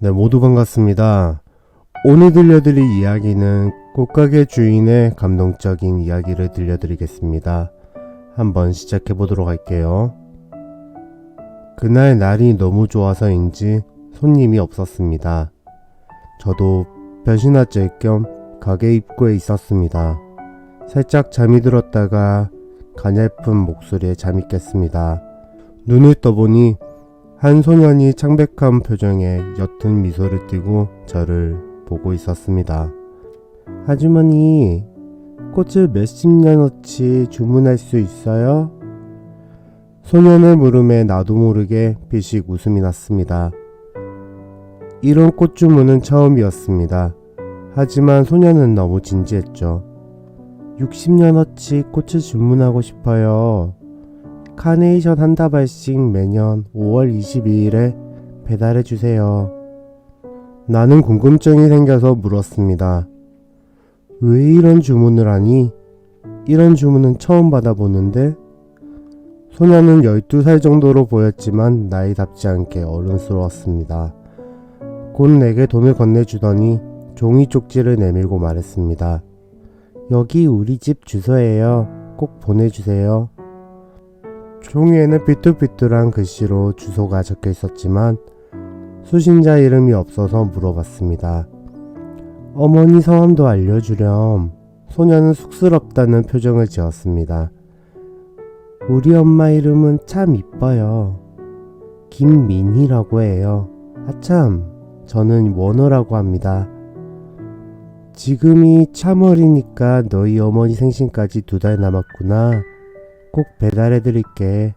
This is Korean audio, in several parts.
네, 모두 반갑습니다. 오늘 들려드릴 이야기는 꽃가게 주인의 감동적인 이야기를 들려드리겠습니다. 한번 시작해 보도록 할게요. 그날 날이 너무 좋아서인지 손님이 없었습니다. 저도 볕이나 쬐겸 가게 입구에 있었습니다. 살짝 잠이 들었다가 가냘픈 목소리에 잠이 깼습니다. 눈을 떠보니 한 소년이 창백한 표정에 옅은 미소를 띠고 저를 보고 있었습니다. 아주머니, 꽃을 몇십 년어치 주문할 수 있어요? 소년의 물음에 나도 모르게 비식 웃음이 났습니다. 이런 꽃 주문은 처음이었습니다. 하지만 소년은 너무 진지했죠. 60년어치 꽃을 주문하고 싶어요. 카네이션 한 다발씩 매년 5월 22일에 배달해 주세요. 나는 궁금증이 생겨서 물었습니다. 왜 이런 주문을 하니? 이런 주문은 처음 받아보는데? 소녀는 12살 정도로 보였지만 나이답지 않게 어른스러웠습니다. 곧 내게 돈을 건네주더니 종이 쪽지를 내밀고 말했습니다. 여기 우리 집 주소예요. 꼭 보내주세요. 종이에는 삐뚤삐뚤한 글씨로 주소가 적혀 있었지만 수신자 이름이 없어서 물어봤습니다. 어머니 성함도 알려주렴. 소녀는 쑥스럽다는 표정을 지었습니다. 우리 엄마 이름은 참 이뻐요. 김민희라고 해요. 아참, 저는 원호라고 합니다. 지금이 참월이니까 너희 어머니 생신까지 두 달 남았구나. 꼭 배달해 드릴게.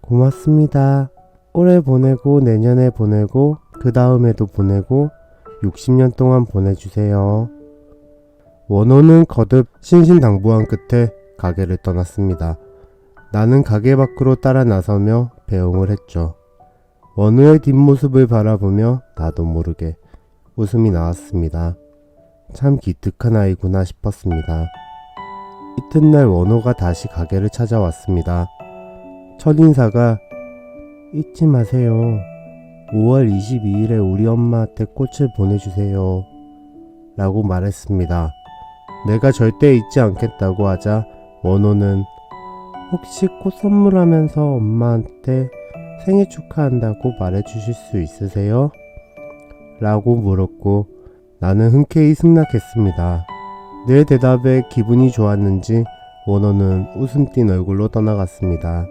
고맙습니다. 올해 보내고 내년에 보내고 그 다음에도 보내고 60년 동안 보내주세요. 원호는 거듭 신신당부한 끝에 가게를 떠났습니다. 나는 가게 밖으로 따라 나서며 배웅을 했죠. 원호의 뒷모습을 바라보며 나도 모르게 웃음이 나왔습니다. 참 기특한 아이구나 싶었습니다. 이튿날 원호가 다시 가게를 찾아왔습니다. 첫 인사가 잊지 마세요. 5월 22일에 우리 엄마한테 꽃을 보내주세요. 라고 말했습니다. 내가 절대 잊지 않겠다고 하자 원호는 혹시 꽃 선물하면서 엄마한테 생일 축하한다고 말해주실 수 있으세요? 라고 물었고 나는 흔쾌히 승낙했습니다. 내 대답에 기분이 좋았는지 원호는 웃음 띤 얼굴로 떠나갔습니다.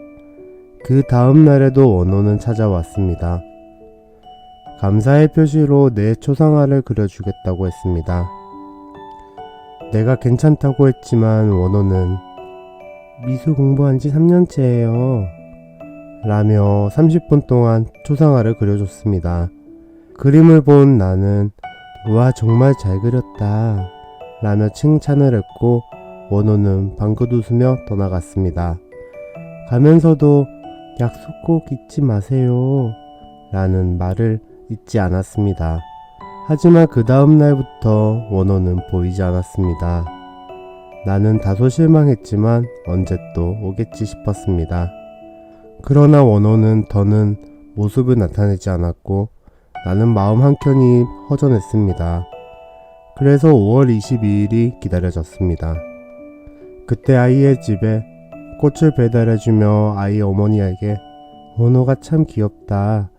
그 다음 날에도 원호는 찾아왔습니다. 감사의 표시로 내 초상화를 그려주겠다고 했습니다. 내가 괜찮다고 했지만 원호는 미술 공부한 지 3년째예요. 라며 30분 동안 초상화를 그려줬습니다. 그림을 본 나는 와 정말 잘 그렸다 라며 칭찬을 했고 원호는 방긋 웃으며 떠나갔습니다. 가면서도 약속 꼭 잊지 마세요 라는 말을 잊지 않았습니다. 하지만 그 다음 날부터 원호는 보이지 않았습니다. 나는 다소 실망했지만 언제 또 오겠지 싶었습니다. 그러나 원호는 더는 모습을 나타내지 않았고 나는 마음 한켠이 허전했습니다. 그래서 5월 22일이 기다려졌습니다. 그때 아이의 집에 꽃을 배달해주며 아이 어머니에게 원호가 참 귀엽다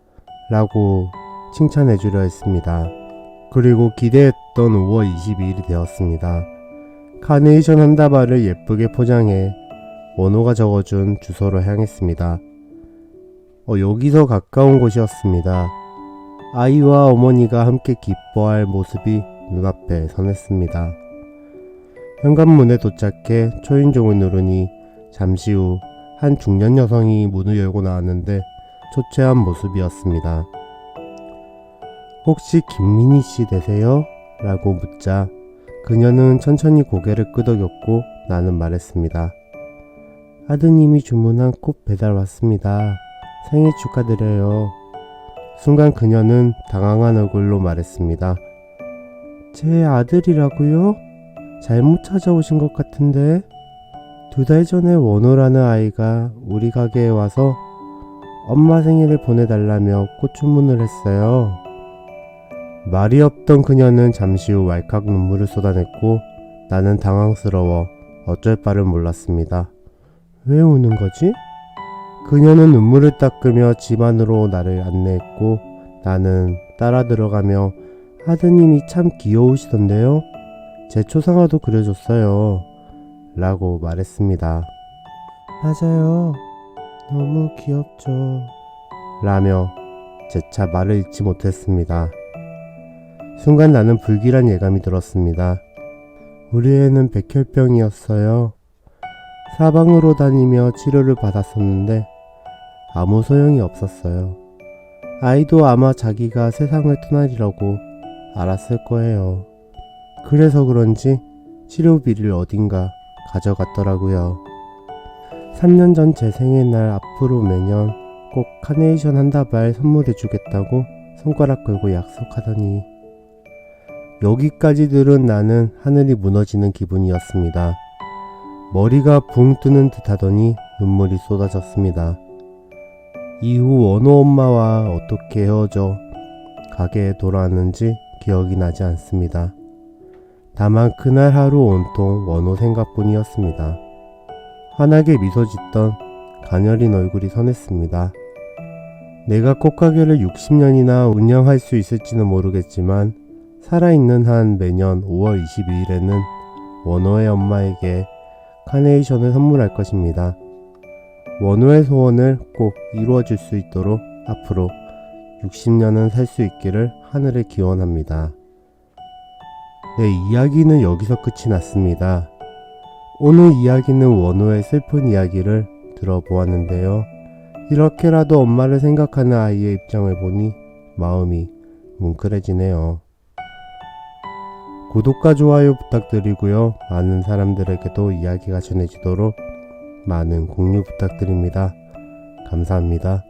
라고 칭찬해주려 했습니다. 그리고 기대했던 5월 22일이 되었습니다. 카네이션 한 다발을 예쁘게 포장해 원호가 적어준 주소로 향했습니다. 어, 여기서 가까운 곳이었습니다. 아이와 어머니가 함께 기뻐할 모습이 눈앞에 선했습니다. 현관문에 도착해 초인종을 누르니 잠시 후 한 중년 여성이 문을 열고 나왔는데 초췌한 모습이었습니다. 혹시 김민희 씨 되세요? 라고 묻자 그녀는 천천히 고개를 끄덕였고 나는 말했습니다. 아드님이 주문한 꽃 배달 왔습니다. 생일 축하드려요. 순간 그녀는 당황한 얼굴로 말했습니다. 제 아들이라고요? 잘못 찾아오신 것 같은데 두 달 전에 원호라는 아이가 우리 가게에 와서 엄마 생일을 보내달라며 꽃 주문을 했어요. 말이 없던 그녀는 잠시 후 왈칵 눈물을 쏟아냈고 나는 당황스러워 어쩔 바를 몰랐습니다. 왜 우는 거지? 그녀는 눈물을 닦으며 집 안으로 나를 안내했고 나는 따라 들어가며 아드님이 참 귀여우시던데요? 제 초상화도 그려줬어요. 라고 말했습니다. 맞아요. 너무 귀엽죠. 라며 재차 말을 잊지 못했습니다. 순간 나는 불길한 예감이 들었습니다. 우리 애는 백혈병이었어요. 사방으로 다니며 치료를 받았었는데 아무 소용이 없었어요. 아이도 아마 자기가 세상을 떠나리라고 알았을 거예요. 그래서 그런지 치료비를 어딘가 가져갔더라고요. 3년 전 제 생일 날 앞으로 매년 꼭 카네이션 한 다발 선물해 주겠다고 손가락 걸고 약속하더니 여기까지 들은 나는 하늘이 무너지는 기분이었습니다. 머리가 붕 뜨는 듯 하더니 눈물이 쏟아졌습니다. 이후 원호 엄마와 어떻게 헤어져 가게에 돌아왔는지 기억이 나지 않습니다. 다만 그날 하루 온통 원호 생각뿐이었습니다. 환하게 미소 짓던 가녀린 얼굴이 선했습니다. 내가 꽃가게를 60년이나 운영할 수 있을지는 모르겠지만 살아있는 한 매년 5월 22일에는 원호의 엄마에게 카네이션을 선물할 것입니다. 원호의 소원을 꼭 이루어질 수 있도록 앞으로 60년은 살 수 있기를 하늘에 기원합니다. 네, 이야기는 여기서 끝이 났습니다. 오늘 이야기는 원호의 슬픈 이야기를 들어보았는데요. 이렇게라도 엄마를 생각하는 아이의 입장을 보니 마음이 뭉클해지네요. 구독과 좋아요 부탁드리고요. 많은 사람들에게도 이야기가 전해지도록 많은 공유 부탁드립니다. 감사합니다.